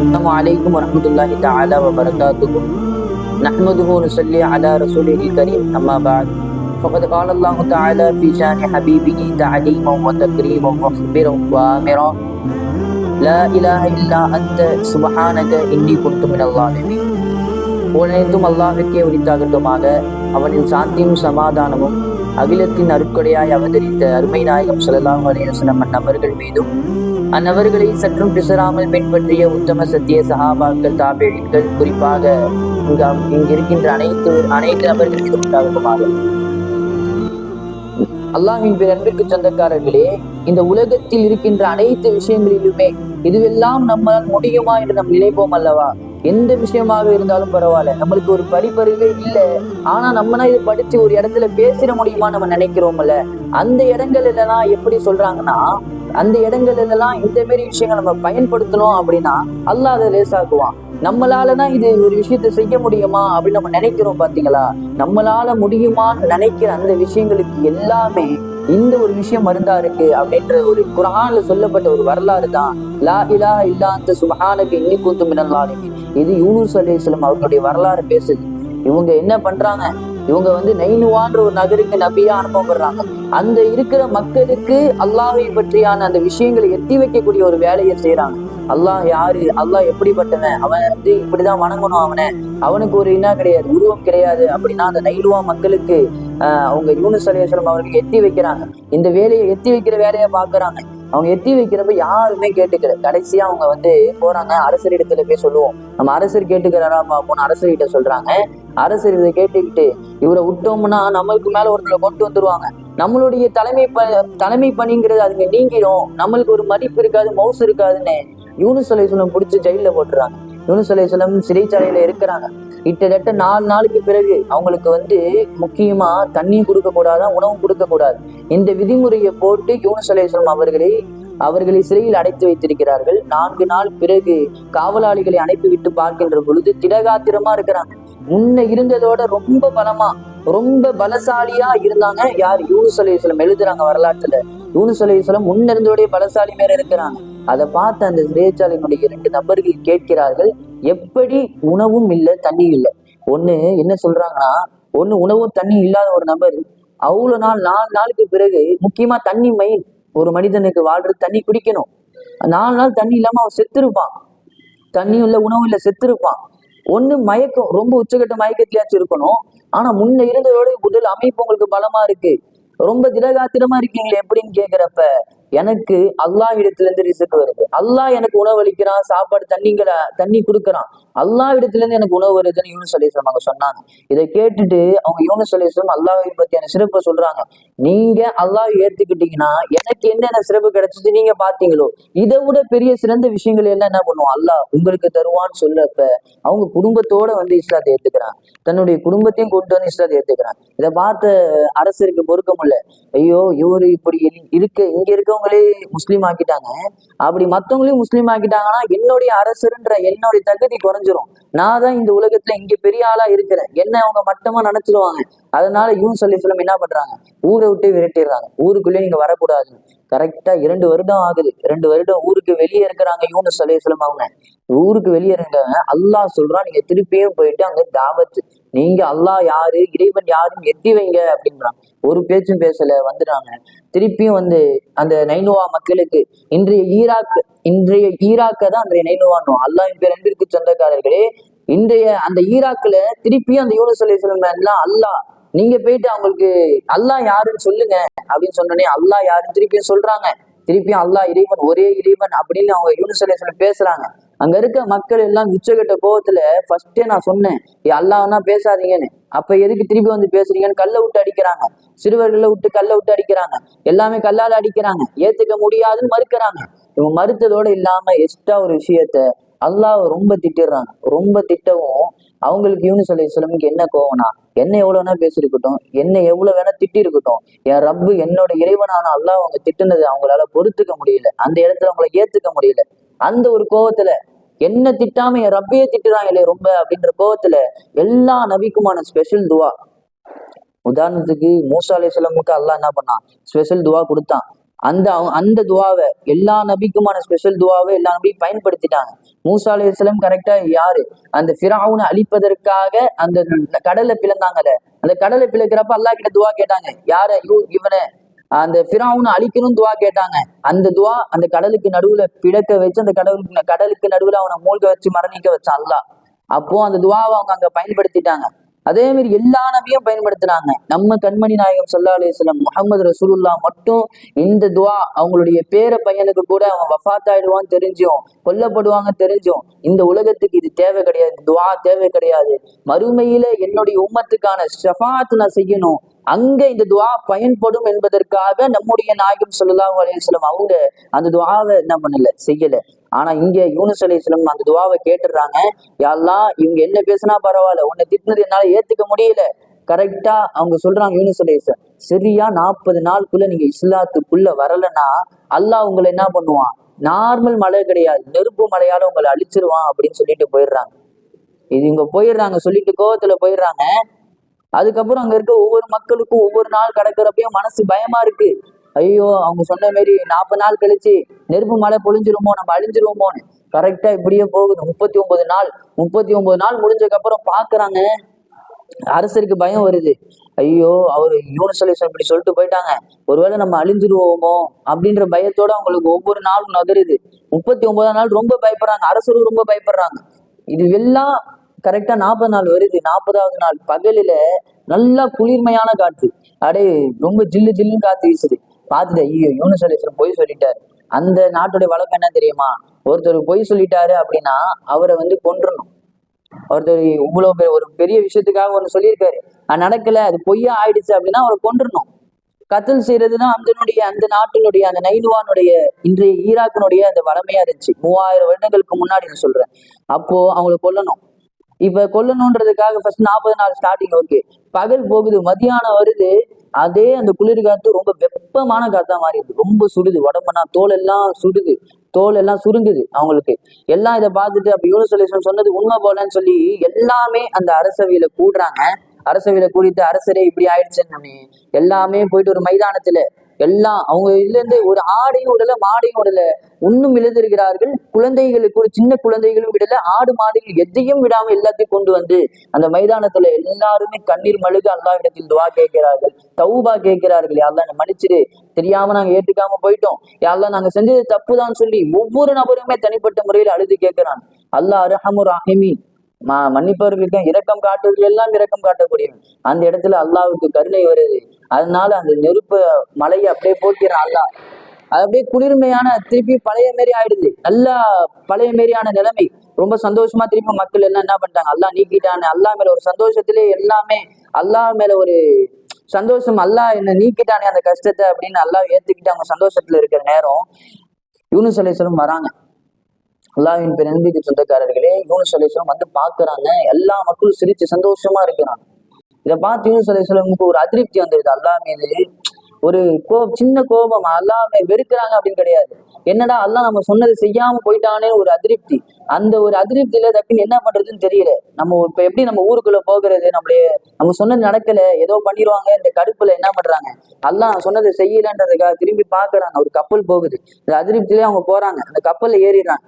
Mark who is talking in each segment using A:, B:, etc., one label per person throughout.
A: السلام عليكم ورحمة الله تعالى وبركاته نحمده ونصلي على رسوله الكريم أما بعد فقد قال الله تعالى في شان حبيبه تعليما وتكريما وخبرا وآمرا لا إله إلا أنت سبحانك إني كنت من الظالمين உலகத்தும் அல்லாஹுக்கே உரித்தாகட்டுமாக அவனின் சாந்தியும் சமாதானமும் அகிலத்தின் அருட்கொடையாய் அவதரித்த அருமை நாயகம் ஸல்லல்லாஹு அலைஹி அந்நபர்கள் மீதும் அந்நபர்களை சற்றும் பிசராமல் பின்பற்றிய உத்தம சத்திய சகாபாக்கள் தாபேழிகள் குறிப்பாக இங்கு இருக்கின்ற அனைத்து அனைத்து நபர்கள் மீதும் உண்டாகுமாறு. அல்லாஹின் அன்பிற்கு சொந்தக்காரர்களே இந்த உலகத்தில் இருக்கின்ற அனைத்து விஷயங்களிலுமே இதுவெல்லாம் நம்மால் முடியுமா என்று நாம் நினைப்போம் அல்லவா? எந்த விஷயமாக இருந்தாலும் பரவாயில்ல. நம்மளுக்கு ஒரு படிப்பறிவே இல்லை. ஆனா நம்மனா இது படிச்சு ஒரு இடத்துல பேசிட முடியுமா நம்ம நினைக்கிறோம்ல? அந்த இடங்கள் எல்லாம் எப்படி சொல்றாங்கன்னா அந்த இடங்கள்லாம் இந்த மாதிரி விஷயங்கள் நம்ம பயன்படுத்தணும் அப்படின்னா அல்லாஹ் அதை லேசாக்குவான். நம்மளாலதான் இது ஒரு விஷயத்த செய்ய முடியுமா அப்படின்னு நம்ம நினைக்கிறோம் பாத்தீங்களா? நம்மளால முடியுமான்னு நினைக்கிற அந்த விஷயங்களுக்கு எல்லாமே இந்த ஒரு விஷயம் மருந்தா இருக்கு அப்படின்ற ஒரு குரான்ல சொல்லப்பட்ட ஒரு வரலாறு தான். லா இலா இல்லா அந்த சுபஹானுக்கு இன்னி கூத்து மினல்லாலுமே இது யூனுஸ் அலிஸ்லாம் அவர்களுடைய வரலாறு பேசுது. இவங்க என்ன பண்றாங்க? இவங்க வந்து நைனுவான்ற ஒரு நகருக்கு நபியா அனுப்பப்படுறாங்க. அந்த இருக்கிற மக்களுக்கு அல்லாஹை பற்றியான அந்த விஷயங்களை எட்டி வைக்கக்கூடிய ஒரு வேலையை செய்யறாங்க அல்லாஹ் யாரு? அல்லாஹ் எப்படிப்பட்டவன்? அவன் வந்து இப்படிதான் வணங்கணும் அவனை. அவனுக்கு ஒரு இனா கிடையாது உருவம் கிடையாது அப்படின்னா அந்த நைலுவா மக்களுக்கு ஆஹ் அவங்க யூனுஸ் அலிஸ்லாம் அவர்களுக்கு எத்தி வைக்கிறாங்க. இந்த வேலையை எத்தி வைக்கிற வேலையை பாக்குறாங்க அவங்க எத்தி வைக்கிறப்ப யாருமே கேட்டுக்கல. கடைசியா அவங்க வந்து போறாங்க அரசர் இடத்துல போய் சொல்லுவோம். நம்ம அரசர் கேட்டுக்கிறாரா பார்ப்போம் அரசர்கிட்ட சொல்றாங்க. அரசர் இதை கேட்டுக்கிட்டு இவரை விட்டோம்னா நம்மளுக்கு மேல ஒருத்தரை கொண்டு வந்துருவாங்க. நம்மளுடைய தலைமை ப தலைமை பணிங்கிறது அதுங்க நீங்கிடும். நம்மளுக்கு ஒரு மதிப்பு இருக்காது மவுசு இருக்காதுன்னு யூனுஸ் அலைசலம் பிடிச்சி ஜெயில போட்டுறாங்க. யூனுஸ் அலையம் சிறைச்சாலையில இருக்கிறாங்க. கிட்டத்தட்ட நாலு நாளுக்கு பிறகு அவங்களுக்கு வந்து முக்கியமா தண்ணியும் கொடுக்க கூடாது உணவும் கொடுக்க கூடாது இந்த விதிமுறையை போட்டு யூனுஸ் அலையம் அவர்களை அவர்களை சிறையில் அடைத்து வைத்திருக்கிறார்கள். நான்கு நாள் பிறகு காவலாளிகளை அனுப்பிவிட்டு பார்க்கின்ற பொழுது திடகாத்திரமா இருக்கிறாங்க. முன்ன இருந்ததோட ரொம்ப பலமா ரொம்ப பலசாலியா இருந்தாங்க. யார்? யூனுஸ் அலையம் எழுதுறாங்க வரலாற்றுல. யூனுஸ் அலையம் முன்ன இருந்தோடைய பலசாலி மேல இருக்கிறாங்க. அதை பார்த்து அந்த சிறைச்சாலையினுடைய இரண்டு நபர்கள் கேட்கிறார்கள் எப்படி உணவும் இல்லை தண்ணி இல்லை? ஒண்ணு என்ன சொல்றாங்கன்னா ஒண்ணு உணவும் தண்ணி இல்லாத ஒரு நபர் அவ்வளவு நாள் நாலு நாளுக்கு பிறகு முக்கியமா தண்ணி மெயின் ஒரு மனிதனுக்கு வாழ்றது தண்ணி குடிக்கணும். நாலு நாள் தண்ணி இல்லாம அவன் செத்துருப்பான். தண்ணியும் இல்லை உணவும் இல்லை செத்துருப்பான். ஒண்ணு மயக்கம் ரொம்ப உச்சகட்ட மயக்கத்திலேயாச்சும் இருக்கணும். ஆனா முன்ன இருந்ததோட உடல் அமைப்பு உங்களுக்கு பலமா இருக்கு. ரொம்ப திடகாத்திரமா இருக்கீங்களே எப்படின்னு கேக்குறப்ப எனக்கு அல்லாஹ் இடத்துல இருந்து ரிசுக்கு வருது. அல்லாஹ் எனக்கு உணவு அளிக்கிறான் சாப்பாடு தண்ணிங்கிற தண்ணி கொடுக்குறான். அல்லாஹ் இடத்துல இருந்து எனக்கு உணவு வருதுன்னு யூனுஸ் அலிஸ்லாம் அவங்க சொன்னாங்க. இதை கேட்டுட்டு அவங்க யூனுஸ் அலிஸ்லாம் அல்லாஹை பத்தியான சிறப்பை சொல்றாங்க. நீங்க அல்லாஹ் ஏத்துக்கிட்டீங்கன்னா எனக்கு என்னென்ன சிறப்பு கிடைச்சிச்சு நீங்க பாத்தீங்களோ இதை விட பெரிய சிறந்த விஷயங்கள் எல்லாம் என்ன பண்ணுவோம் அல்லாஹ் உங்களுக்கு தருவான்னு சொல்லப்ப அவங்க குடும்பத்தோட வந்து இஸ்லாத்தை ஏத்துக்கிறாங்க. தன்னுடைய குடும்பத்தையும் கொண்டு வந்து இஸ்லாத்தை ஏத்துக்கிறாங்க. இதை பார்த்த அரசருக்கு பொறுக்க முடியல. ஐயோ இவரு இப்படி இருக்க இங்க இருக்க மற்றவங்களே முஸ்லீம் ஆக்கிட்டாங்க. அப்படி மத்தவங்களையும் முஸ்லீம் ஆக்கிட்டாங்கன்னா என்னுடைய அரசருன்ற என்னுடைய தகுதி குறைஞ்சிரும். நான் தான் இந்த உலகத்துல இங்க பெரிய ஆளா இருக்கிறேன். என்ன அவங்க மட்டமா நினைச்சிருவாங்க. அதனால யூன் சொல்லி என்ன பண்றாங்க? ஊரை விட்டு விரட்டிடுறாங்க. ஊருக்குள்ளே நீங்க வரக்கூடாது கரெக்டா இரண்டு வருடம் ஆகுது. ரெண்டு வருடம் ஊருக்கு வெளியே இருக்கிறாங்க யூனஸ் அலையம் அவங்க. ஊருக்கு வெளியே இருக்காங்க. அல்லாஹ் சொல்றான் நீங்க திருப்பியும் போயிட்டு அங்க தாவத்து நீங்க அல்லாஹ் யாரு இறைவன் யாருன்னு எத்தி வைங்க அப்படின்றாங்க ஒரு பேச்சும் பேசல வந்துடுறாங்க திருப்பியும் வந்து அந்த நைனுவா மக்களுக்கு இன்றைய ஈராக் இன்றைய ஈராக்க தான் அன்றைய நைனுவான்னு அல்லாஹின் பேர் அன்பிற்கு சொந்தக்காரர்களே இன்றைய அந்த ஈராக்ல திருப்பியும் அந்த யூனஸ் அலையம் எல்லாம் அல்லாஹ் நீங்க போயிட்டு அவங்களுக்கு அல்லாஹ் யாருன்னு சொல்லுங்க அப்படின்னு சொன்னோடனே அல்லாஹ் யாருன்னு திருப்பியும் சொல்றாங்க. திருப்பியும் அல்லாஹ் இறைவன் ஒரே இறைவன் அப்படின்னு அவங்க யூனிசலேஷன் பேசுறாங்க. அங்க இருக்க மக்கள் எல்லாம் உச்சகட்ட கோவத்துல ஃபர்ஸ்டே நான் சொன்னேன் அல்லாவனா பேசாதீங்கன்னு. அப்ப எதுக்கு திருப்பி வந்து பேசுறீங்கன்னு கல்லை விட்டு அடிக்கிறாங்க. சிறுவர்களை விட்டு கல்லை விட்டு அடிக்கிறாங்க. எல்லாமே கல்லால அடிக்கிறாங்க. ஏத்துக்க முடியாதுன்னு மறுக்கிறாங்க. இவங்க மறுத்ததோட இல்லாம எக்ஸ்ட்ரா ஒரு விஷயத்த அல்லாவை ரொம்ப திட்டிடுறாங்க ரொம்ப திட்டவும் அவங்களுக்கு யூனிஸ் அலி இஸ்லாமுக்கு என்ன கோவம்னா என்ன எவ்வளவு வேணா பேசியிருக்கட்டும் என்ன எவ்வளவு வேணா திட்டி இருக்கட்டும் என் ரப்பு என்னோட இறைவனான அல்லாஹ் அவங்க திட்டுனது அவங்களால பொறுத்துக்க முடியல. அந்த இடத்துல அவங்கள ஏத்துக்க முடியல. அந்த ஒரு கோவத்துல என்ன திட்டாம என் ரப்பையே திட்டுறாங்களே ரொம்ப? அப்படின்ற கோவத்துல எல்லா நபிக்குமான ஸ்பெஷல் துவா உதாரணத்துக்கு மூசா அலிஸ்லமுக்கு அல்லாஹ் என்ன பண்ணான்? ஸ்பெஷல் துவா கொடுத்தான். அந்த அந்த துவாவை எல்லா நபிக்குமான ஸ்பெஷல் துவாவை எல்லா நபியும் பயன்படுத்திட்டாங்க. மூசா அலைஹிஸ்ஸலாம் கரெக்டா யாரு? அந்த ஃபிராவுனை அழிப்பதற்காக அந்த கடலை பிளந்தாங்கல்ல அந்த கடலை பிளக்கிறப்ப அல்லாஹ் கிட்ட துவா கேட்டாங்க. யார? யூ இவனை. அந்த ஃபிரௌனை அழிக்கணும் துவா கேட்டாங்க. அந்த துவா அந்த கடலுக்கு நடுவுல பிளக்க வச்சு அந்த கடலுக்கு கடலுக்கு நடுவுல அவனை மூழ்க வச்சு மரணிக்க வச்சான் அல்லா அப்போ அந்த துவாவை அவங்க அங்க பயன்படுத்திட்டாங்க. அதே மாதிரி எல்லா நபியும் பயன்படுத்தினாங்க. நம்ம கண்மணி நாயகம் சல்லா அலிஸ்லாம் முகமது ரசூலுல்லா மட்டும் இந்த துவா அவங்களுடைய பேர பையனுக்கு கூட அவன் வஃபாத் ஆயிடுவான்னு தெரிஞ்சும் கொல்லப்படுவாங்க தெரிஞ்சும் இந்த உலகத்துக்கு இது தேவை கிடையாது இந்த துவா தேவை கிடையாது. மறுமையில என்னுடைய உம்மத்துக்கான ஷஃபாத் நான் செய்யணும். அங்க இந்த துவா பயன்படும் என்பதற்காக நம்முடைய நாயகம் சொல்லலாம் அலையம் அவங்க அந்த துவாவை என்ன பண்ணல செய்யல. ஆனா இங்க யூனிஸ் அலிஸ்லம் அந்த துவாவை கேட்டுடுறாங்க. யாரெல்லாம் இவங்க என்ன பேசினா பரவாயில்ல உன்னை திட்டினது என்னால ஏத்துக்க முடியல. கரெக்டா அவங்க சொல்றாங்க யூனிஸ் சரியா நாற்பது நாளுக்குள்ள நீங்க இஸ்லாத்துக்குள்ள வரலன்னா அல்லாஹ் உங்களை என்ன பண்ணுவான்? நார்மல் மழை கிடையாது. நெருப்பு மழையால உங்களை அழிச்சிருவான் அப்படின்னு சொல்லிட்டு போயிடுறாங்க. இது இங்க போயிடுறாங்க சொல்லிட்டு கோவத்துல போயிடுறாங்க. அதுக்கப்புறம் அங்க இருக்க ஒவ்வொரு மக்களுக்கும் ஒவ்வொரு நாள் கிடக்கிறப்பையும் மனசு பயமா இருக்கு. ஐயோ அவங்க சொன்ன மாதிரி நாற்பது நாள் கழிச்சு நெருப்பு மழை பொழிஞ்சிருமோ நம்ம அழிஞ்சிருவோமோன்னு. கரெக்டா இப்படியே போகுது. முப்பத்தி ஒன்பது நாள். முப்பத்தி ஒன்பது நாள் முடிஞ்சதுக்கு அப்புறம் பாக்குறாங்க அரசருக்கு பயம் வருது. ஐயோ அவர் யூனிசலேஷன் இப்படி சொல்லிட்டு போயிட்டாங்க. ஒருவேளை நம்ம அழிஞ்சிருவோமோ அப்படின்ற பயத்தோட அவங்களுக்கு ஒவ்வொரு நாளும் நகருது. முப்பத்தி ஒன்பதாம் நாள் ரொம்ப பயப்படுறாங்க. அரசரும் ரொம்ப பயப்படுறாங்க. இது எல்லாம் கரெக்டா நாற்பது நாள் வருது. நாற்பதாவது நாள் பகலில நல்லா குளிர்மையான காற்று. அடே ரொம்ப ஜில்லு ஜில்லுன்னு காத்து வீசுது. பார்த்துட்டு ஐயோ யூனிஸ் பொய் சொல்லிட்டாரு. அந்த நாட்டுடைய வழக்கம் என்ன தெரியுமா? ஒருத்தர் பொய் சொல்லிட்டாரு அப்படின்னா அவரை வந்து கொன்றணும். ஒருத்தர் இவ்வளவு ஒரு பெரிய விஷயத்துக்காக ஒண்ணு சொல்லியிருக்காரு. அது நடக்கல அது பொய்யா ஆயிடுச்சு அப்படின்னா அவரை கொன்றணும். கத்தல் செய்யறதுன்னா அந்தனுடைய அந்த நாட்டினுடைய அந்த நைனுவானுடைய இன்றைய ஈராக்கினுடைய அந்த வளமையா இருந்துச்சு. மூவாயிரம் வருடங்களுக்கு முன்னாடி நான் சொல்றேன். அப்போ அவங்களை கொல்லணும். இப்ப கொல்லணுன்றதுக்காக ஃபர்ஸ்ட் நாற்பது நாள் ஸ்டார்டிங் ஓகே பகல் போகுது மதியானம் வருது அதே அந்த குளிர் காத்து ரொம்ப வெப்பமான காத்தா மாறிடுது ரொம்ப சுடுது உடம்புனா தோல் எல்லாம் சுடுது. தோல் எல்லாம் சுருங்குது அவங்களுக்கு. எல்லாம் இதை பார்த்துட்டு அப்ப யூனிசலேஷன் சொன்னது உண்மை போலன்னு சொல்லி எல்லாமே அந்த அரசவையில கூடுறாங்க. அரசவையில கூடிட்டு அரசரே இப்படி ஆயிடுச்சுன்னு எல்லாமே போயிட்டு ஒரு மைதானத்துல எல்லாம் அவங்க இதுல இருந்து ஒரு ஆடையும் விடல மாடையும் விடல. இன்னும் இழந்திருக்கிறார்கள் குழந்தைகளுக்கு ஒரு சின்ன குழந்தைகளும் விடல ஆடு மாடுகள் எதையும் விடாம எல்லாத்தையும் கொண்டு வந்து அந்த மைதானத்துல எல்லாருமே கண்ணீர் மழுக அல்லாஹ்விடத்தில் துவா கேட்கிறார்கள். தௌபா கேட்கிறார்கள். யாரெல்லாம் மன்னிச்சிரு. தெரியாம நாங்க ஏற்றுக்காம போயிட்டோம். யாரெல்லாம் நாங்க செஞ்சது தப்புதான் சொல்லி ஒவ்வொரு நபருமே தனிப்பட்ட முறையில் அழுது கேட்கிறான். அல்லாஹ் அரஹமு ராஹிமீன். மா மன்னிப்பவர்களுக்கும் இரக்கம் காட்டுவர்கள் எல்லாம் இரக்கம் காட்டக்கூடியவன். அந்த இடத்துல அல்லாவுக்கு கருணை வருது. அதனால அந்த நெருப்பு மலையை அப்படியே போக்கிறான் அல்லாஹ் அது அப்படியே குளிர்மையான திருப்பி பழைய மாரி ஆயிடுது. நல்லா பழைய மாரியான நிலைமை. ரொம்ப சந்தோஷமா திருப்பி மக்கள் எல்லாம் என்ன பண்ணிட்டாங்க? அல்லாஹ் நீக்கிட்டான்னு அல்லாஹ் மேல ஒரு சந்தோஷத்திலே எல்லாமே அல்லாஹ் மேல ஒரு சந்தோஷம் அல்லாஹ் என்ன நீக்கிட்டானே அந்த கஷ்டத்தை அப்படின்னு அல்லாஹ் ஏத்துக்கிட்டு அவங்க சந்தோஷத்துல இருக்கிற நேரம் யூனுஸ் அலைஹிஸ்ஸலாம் வராங்க. அல்லாஹ்வின் பெரும்பிக்கு சொந்தக்காரர்களே யூனு அலைஹிஸ்ஸலாம் வந்து பாக்குறாங்க எல்லா மக்களும் சிரிச்சு சந்தோஷமா இருக்கிறாங்க. இதை பார்த்து யூனு அலைஹிஸ்ஸலாமுக்கு ஒரு அதிருப்தி வந்துருது அல்லா மீது ஒரு கோ சின்ன கோபம் அல்லாமே வெறுக்கிறாங்க அப்படின்னு கிடையாது. என்னடா அல்லாஹ் நம்ம சொன்னது செய்யாம போயிட்டானே ஒரு அதிருப்தி. அந்த ஒரு அதிருப்தியில டக்குன்னு என்ன பண்றதுன்னு தெரியல. நம்ம இப்ப எப்படி நம்ம ஊருக்குள்ள போகிறது? நம்மளே நம்ம சொன்னது நடக்கல. ஏதோ பண்ணிடுவாங்க. இந்த கடுப்புல என்ன பண்றாங்க? அல்லா சொன்னதை செய்யலன்றதுக்காக திரும்பி பாக்குறாங்க ஒரு கப்பல் போகுது. இந்த அதிருப்தியிலே அவங்க போறாங்க. அந்த கப்பல்ல ஏறிடுறாங்க.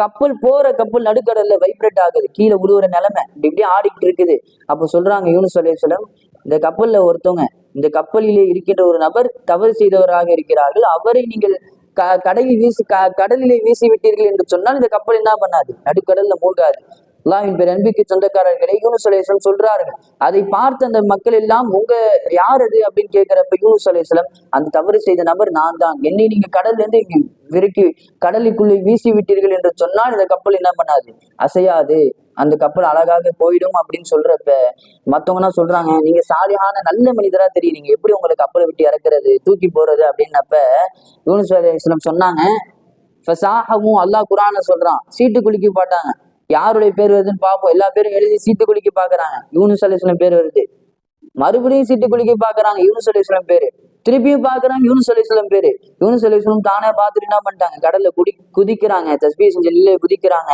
A: கப்பல் போற கப்பல் நடுக்கடல்ல வைப்ரேட் ஆகுது. கீழே விழுவுற நிலைமை. இப்படி இப்படி ஆடிக்கிட்டு இருக்குது. அப்ப சொல்றாங்க யூனுஸ் சொல்லம் இந்த கப்பல்ல ஒருத்தவங்க இந்த கப்பலிலே இருக்கின்ற ஒரு நபர் தவறு செய்தவராக இருக்கிறார்கள். அவரை நீங்கள் க கடலில் வீசி க கடலிலே வீசி விட்டீர்கள் என்று சொன்னால் இந்த கப்பல் என்ன பண்ணாது? நடுக்கடல்ல மூழ்காது. அல்லாஹின் பேர் அன்பிக்கு சொந்தக்காரர்களை யூனு அலைஹிஸ்ஸலாம் சொல்றார்கள் அதை பார்த்த அந்த மக்கள் எல்லாம் உங்க யார் அது? அப்படின்னு கேட்கிறப்ப யூனு அலைஹிஸ்ஸலாம் அந்த தவறு செய்த நபர் நான் தான். என்னை நீங்க கடல்ல இருந்து விரக்கி கடலுக்குள்ளே வீசி விட்டீர்கள் என்று சொன்னால் இந்த கப்பல் என்ன பண்ணாது? அசையாது. அந்த கப்பல் அழகாக போயிடும் அப்படின்னு சொல்றப்ப மத்தவங்கன்னா சொல்றாங்க நீங்க சாலியான நல்ல மனிதரா தெரியுறீங்க. எப்படி உங்களை கப்பலை விட்டு இறக்குறது? தூக்கி போறது அப்படின்னப்ப யூனுஸ் அலைஹிஸ்ஸலாம் சொன்னாங்க ஃபசாஹமும் அல்லாஹ் குரான சொல்றான். சீட்டு குலுக்கி போட்டாங்க யாருடைய பேர் வருதுன்னு பார்ப்போம். எல்லா பேரும் எழுதி சீட்டு குலுக்கி பாக்குறாங்க யூனிஸ் அலைஹிஸ்ஸலாம் பேர் வருது. மறுபடியும் சீட்டு குலுக்கி பாக்குறாங்க யூனிஸ் அலைஹிஸ்ஸலாம் பேரு. திருப்பியும் பாக்குறாங்க யூனு அலைஹிஸ்ஸலாம் பேரு. யூனு அலைஹிஸ்ஸலாம் தானே பார்த்துட்டு என்ன பண்ணிட்டாங்க? கடல்ல குடி குதிக்கிறாங்க. தஸ்பீ செஞ்சு குதிக்கிறாங்க.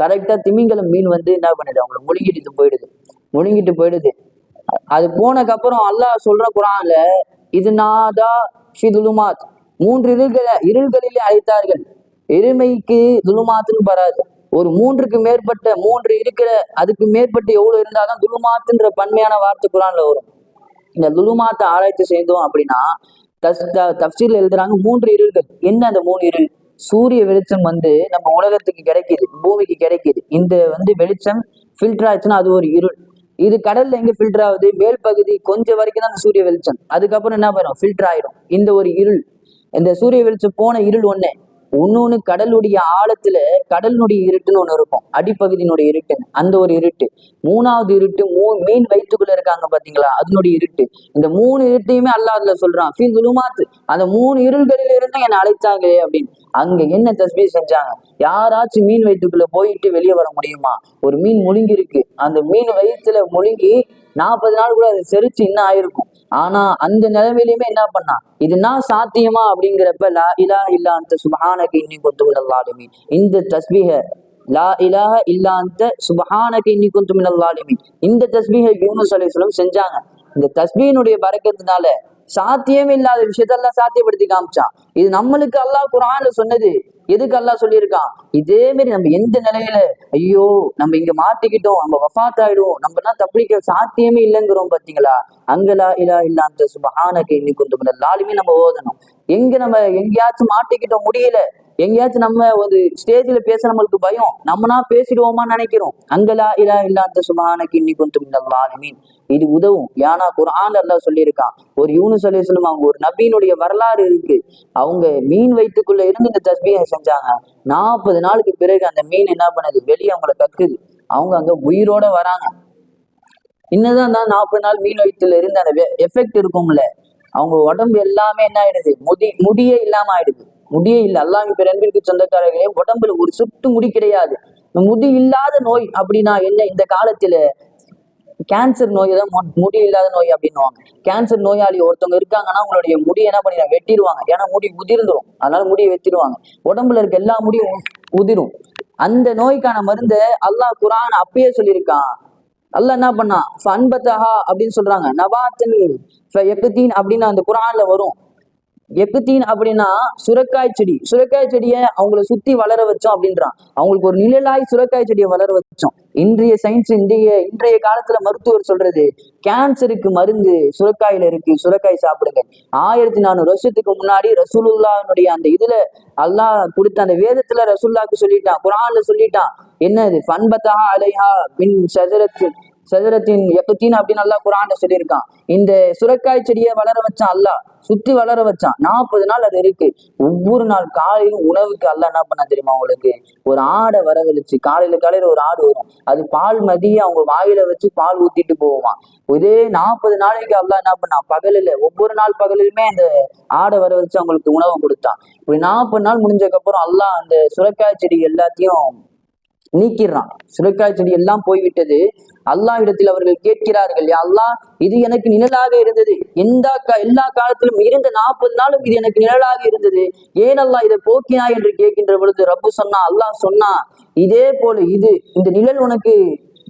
A: கரெக்டா திமிங்கலம் மீன் வந்து என்ன பண்ணுது அவங்களை முழுங்கிட்டு போயிடுது. முழுங்கிட்டு போயிடுது. அது போனதுக்கு அப்புறம் அல்லாஹ் சொல்ற குரான்ல இது நாதா ஃபிதுலுமாத். மூன்று இருள்களை இருள்களிலே அழைத்தார்கள். எருமைக்கு துலுமாத்துன்னு வராது ஒரு மூன்றுக்கு மேற்பட்ட மூன்று இருக்கிற அதுக்கு மேற்பட்டு எவ்வளவு இருந்தாலும் துலுமாத்துன்ற பன்மையான வார்த்தை குரான்ல வரும். இந்த துலுமாத்தை ஆராய்ச்சி செய்தோம் அப்படின்னா தப்சீர்ல த- எழுதுறாங்க மூன்று இருள்கள். என்ன அந்த மூணு இருள்? சூரிய வெளிச்சம் வந்து நம்ம உலகத்துக்கு கிடைக்குது பூமிக்கு கிடைக்குது. இந்த வந்து வெளிச்சம் ஃபில்டர் ஆச்சுன்னா அது ஒரு இருள். இது கடல்ல எங்க ஃபில்டர் ஆகுது? மேல் பகுதி கொஞ்சம் வரைக்கும் தான் அந்த சூரிய வெளிச்சம். அதுக்கப்புறம் என்ன பண்ணும் ஃபில்டர் ஆயிடும் இந்த ஒரு இருள். இந்த சூரிய வெளிச்சம் போன இருள் ஒண்ணு. இன்னொன்னு கடலுடைய ஆழத்துல கடலினுடைய இருட்டுன்னு ஒண்ணு இருக்கும். அடிப்பகுதியினுடைய இருட்டுன்னு அந்த ஒரு இருட்டு. மூணாவது இருட்டு மூ மீன் வயிற்றுக்குள்ள இருக்காங்க பாத்தீங்களா? அதனுடைய இருட்டு. இந்த மூணு இருட்டையுமே அல்லாஹ் அதுல சொல்றான். ஃபீல் அந்த மூணு இருள்களில் இருந்தும் என்னை அழைச்சாங்களே அப்படின்னு. அங்க என்ன தஸ்பீ செஞ்சாங்க? யாராச்சும் மீன் வயிற்றுக்குள்ள போயிட்டு வெளியே வர முடியுமா? ஒரு மீன் முழுங்கி இருக்கு அந்த மீன் வயிற்றுல முழுங்கி நாற்பது நாள் கூட அது செரிச்சு இன்னும் ஆயிருக்கும். ஆனா அந்த நிலைமையிலுமே என்ன பண்ணா? இது நான் சாத்தியமா அப்படிங்கிறப்ப லா இலா இல்லா அந்த சுபஹானக்கு இன்னி கொத்து மினல்லாலுமீன் இந்த தஸ்பீக லா இலாஹ இல்லாந்த சுபஹானக்கு இன்னி கொத்து மினல்லாலுமீன் இந்த தஸ்பீஹ யூனுஸ் அலைஹிஸ்ஸலாம் செஞ்சாங்க. இந்த தஸ்பீனுடைய பறக்கிறதுனால சாத்தியமே இல்லாத விஷயத்தெல்லாம் சாத்தியப்படுத்தி காமிச்சான். இது நம்மளுக்கு அல்லாஹ் குரான்ல சொன்னது. எதுக்கு அல்லாஹ் சொல்லியிருக்கான்? இதே மாதிரி நம்ம எந்த நிலையில ஐயோ நம்ம இங்க மாட்டிக்கிட்டோம் நம்ம வஃத் ஆயிடுவோம் நம்ம எல்லாம் தப்பிக்க சாத்தியமே இல்லைங்கிறோம் பாத்தீங்களா? அங்கலா இல்லா இல்லா அந்த சுபஹானக்கு இன்னி கொண்டு லாலுமே நம்ம ஓதணும். எங்க நம்ம எங்கேயாச்சும் மாட்டிக்கிட்டோம் முடியல எங்கேயாச்சும் நம்ம ஒரு ஸ்டேஜில் பேச நம்மளுக்கு பயம். நம்மனா பேசிடுவோமான்னு நினைக்கிறோம். அங்கலா இல்லா இல்லா அந்த சுபஹானக இன்னி கொண்டு லாலுமீன் இது உதவும். ஏன்னா குரான் எல்லாம் சொல்லியிருக்கான் ஒரு யூனு சொல்லி சொல்லும் அவங்க ஒரு நபியினுடைய வரலாறு இருக்கு. அவங்க மீன் வயிற்றுக்குள்ள இருந்து இந்த தஸ்பீஹை செஞ்சாங்க. நாற்பது நாளுக்கு பிறகு அந்த மீன் என்ன பண்ணுது? வெளியே அவங்கள கக்குது. அவங்க அங்க உயிரோட வராங்க. இன்னதான் தான் நாற்பது நாள் மீன் வயிற்றுல இருந்து அந்த எஃபெக்ட் இருக்கும்ல. அவங்க உடம்பு எல்லாமே என்ன ஆயிடுது? முடி முடியே இல்லாம ஆயிடுது. முடியே இல்லை. அல்லாஹ் பிறன்பிற்கு சொந்தக்காரர்களே உடம்புல ஒரு சுட்டு முடி கிடையாது. முடி இல்லாத நோய் அப்படின்னா என்ன? இந்த காலத்துல கேன்சர் நோய் தான் முடி இல்லாத நோய் அப்படின்னுவாங்க. கேன்சர் நோயாளி ஒருத்தவங்க இருக்காங்கன்னா உங்களுடைய முடி என்ன பண்ணிடுவாங்க வெட்டிடுவாங்க. ஏன்னா முடி உதிர்ந்துடும் அதனால முடியை வெட்டிடுவாங்க. உடம்புல இருக்க எல்லா முடியும் உதிரும். அந்த நோய்க்கான மருந்தை அல்லாஹ் குரான் அப்பயே சொல்லியிருக்கான். அல்லாஹ் என்ன பண்ணான்? ஃபன்பத்தஹா அப்படின்னு சொல்றாங்க. நபாத்தின் அப்படின்னு அந்த குரான்ல வரும். எக்குத்தீன் அப்படின்னா சுரக்காய் செடி. சுரக்காய் செடியை அவங்கள சுத்தி வளர வச்சோம் அப்படின்றான். அவங்களுக்கு ஒரு நிழலாய் சுரக்காய் செடியை வளர வச்சோம். இன்றைய சயின்ஸ் இன்றைய இன்றைய காலத்துல மருத்துவர் சொல்றது கேன்சருக்கு மருந்து சுரக்காயில இருக்கு சுரக்காய் சாப்பிடுங்க. ஆயிரத்தி நானூறு வருஷத்துக்கு முன்னாடி ரசூலுல்லானுடைய அந்த இதுல அல்லாஹ் கொடுத்த அந்த வேதத்துல ரசூல்லாக்கு சொல்லிட்டான் குரான்ல சொல்லிட்டான். என்னது? ஃபன்பத்தா அலைஹா பின் சஜரத்தின் சதுரத்தின் எப்பத்தின் அப்படின்னு நல்லா குரான் சொல்லியிருக்கான். இந்த சுரக்காய் செடியை வளர வச்சான் அல்லாஹ். சுத்தி வளர வச்சான். நாற்பது நாள் அது இருக்கு. ஒவ்வொரு நாள் காலையிலும் உணவுக்கு அல்லாஹ் என்ன பண்ண தெரியுமா உங்களுக்கு? ஒரு ஆடை வரவழைச்சு காலையில காலையில ஒரு ஆடு வரும். அது பால் மதிய அவங்க வாயில வச்சு பால் ஊத்திட்டு போவான். இதே நாற்பது நாளைக்கு அல்ல என்ன பண்ணான்? பகலில் ஒவ்வொரு நாள் பகலிலுமே அந்த ஆடை வர வச்சு அவங்களுக்கு உணவு கொடுத்தான். இப்படி நாற்பது நாள் முடிஞ்சதுக்கு அப்புறம் அல்லாஹ் அந்த சுரக்காய் செடி எல்லாத்தையும் நீக்கிடுறான். சுரைக்காய் செடி எல்லாம் போய்விட்டது. அல்லாஹ் இடத்தில் அவர்கள் கேட்கிறார்கள் அல்லாஹ் இது எனக்கு நிழலாக இருந்தது. எந்த எல்லா காலத்திலும் இருந்த நாற்பது நாளும் இது எனக்கு நிழலாக இருந்தது. ஏன் அல்லாஹ் இதை போக்கினா? என்று கேட்கின்ற பொழுது ரப்பு சொன்னா அல்லாஹ் சொன்னா இதே போல இது இந்த நிழல் உனக்கு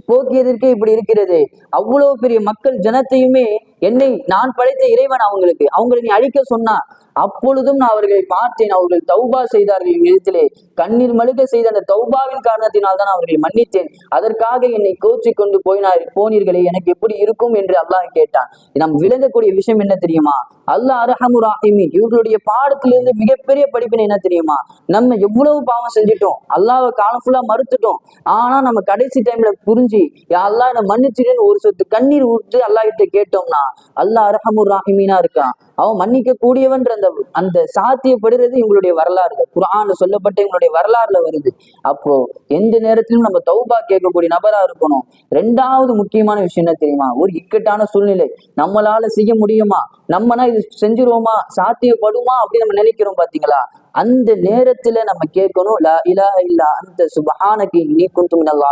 A: போக்கியதற்கே இப்படி இருக்கிறது. அவ்வளவு பெரிய மக்கள் ஜனத்தையுமே என்னை நான் படைத்த இறைவன் அவங்களுக்கு. அவங்களை நீ அழிக்க சொன்னா அப்பொழுதும் நான் அவர்களை பார்த்தேன். அவர்கள் தௌபா செய்தார்கள் என் எழுத்திலே. கண்ணீர் மழுக செய்த அந்த தௌபாவின் காரணத்தினால் தான் அவர்களை மன்னித்தேன். அதற்காக என்னை கோச்சிக் கொண்டு போயினார் போனீர்களே எனக்கு எப்படி இருக்கும் என்று அல்லாஹ் கேட்டான். நாம் விளங்கக்கூடிய விஷயம் என்ன தெரியுமா? அல்லாஹ் அரஹமு ராஹிமீன் இவர்களுடைய பாடத்திலிருந்து மிகப்பெரிய படிப்பினை என்ன தெரியுமா? நம்ம எவ்வளவு பாவம் செஞ்சிட்டோம். அல்லாவை காலம் ஃபுல்லா மறுத்துட்டோம். ஆனா நம்ம கடைசி டைம்ல புரிஞ்சு அல்லாஹ் என்னை மன்னிச்சிடுன்னு ஒரு சொத்து கண்ணீர் விட்டு அல்லாஹ் கிட்ட கேட்டோம்னா அல்லாஹ் அரஹமுர் ராஹிமீனா இருக்கான். அவன் மன்னிக்க கூடியவன்ற அந்த அந்த சாத்தியப்படுறது இவங்களுடைய வரலாறு குரான் சொல்லப்பட்ட இவங்களுடைய வரலாறுல வருது. அப்போ எந்த நேரத்திலும் நம்ம தௌபா கேட்கக்கூடிய நபரா இருக்கணும். ரெண்டாவது முக்கியமான விஷயம் என்ன தெரியுமா? ஒரு இக்கட்டான சூழ்நிலை. நம்மளால செய்ய முடியுமா? நம்மனா இது செஞ்சிருவோமா? சாத்தியப்படுமா? அப்படின்னு நம்ம நினைக்கிறோம் பாத்தீங்களா? அந்த நேரத்துல நம்ம கேட்கணும் லா இலாஹ இல்லா அந்த சுபஹானக்கு நீ குந்தும் மினல்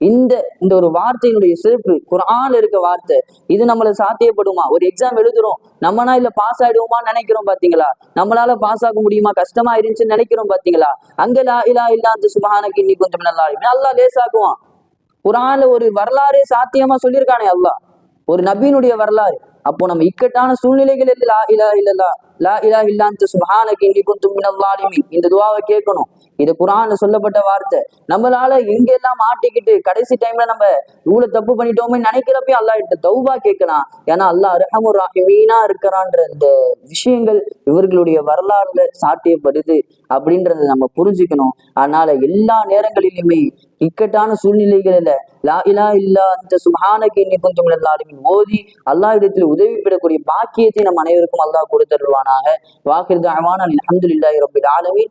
A: இந்த இந்த ஒரு வார்த்தையினுடைய சிறப்பு குரான் இருக்க வார்த்தை இது நம்மள சாத்தியப்படுமா? ஒரு எக்ஸாம் எழுதுறோம் நம்மனா இல்ல பாஸ் ஆயிடுவோமான்னு நினைக்கிறோம் பாத்தீங்களா? நம்மளால பாஸ் ஆக முடியுமா? கஷ்டமா இருந்துச்சுன்னு நினைக்கிறோம் பாத்தீங்களா? அங்க லா இலா இல்லா அந்த சுபஹானக்கு நீ குந்தும் மினல் அல்லா லேசாக்குவான் குரான்ல ஒரு வரலாறு சாத்தியமா சொல்லியிருக்கானே அல்லா ஒரு நபியினுடைய வரலாறு. அப்போ நம்ம இக்கட்டான சூழ்நிலைகள் லா இலா இல்லல்லா லா இலா இல்லாந்து சுபானக்கு இன்னி குந்தும் மினல் இந்த துவாவை கேட்கணும் இது குரான் சொல்லப்பட்ட வார்த்தை. நம்மளால எங்கெல்லாம் மாட்டிக்கிட்டு கடைசி டைம்ல நம்ம இவ்வளவு தப்பு பண்ணிட்டோமே நினைக்கிறப்பயும் அல்லாஹ் கிட்ட தௌபா கேட்கலாம். ஏன்னா அல்லாஹ் அரஹமுர் ராஹிமீனா இருக்கிறான்ற இந்த விஷயங்கள் இவர்களுடைய வரலாறுல சாட்டியப்படுது அப்படின்றத நம்ம புரிஞ்சுக்கணும். அதனால எல்லா நேரங்களிலுமே இக்கட்டான சூழ்நிலைகளில லா இலா இல்லா அந்த சுபானக்கு இன்னி கொஞ்சம் எல்லாருமே ஓதி அல்லாஹ் இடத்துல உதவி பெறக்கூடிய பாக்கியத்தை நம் அனைவருக்கும் அல்லாஹ் கொடுத்தருவானாக வாக்கிர் தாவான அலமதுல்லாஹி ரபில் ஆலமின்.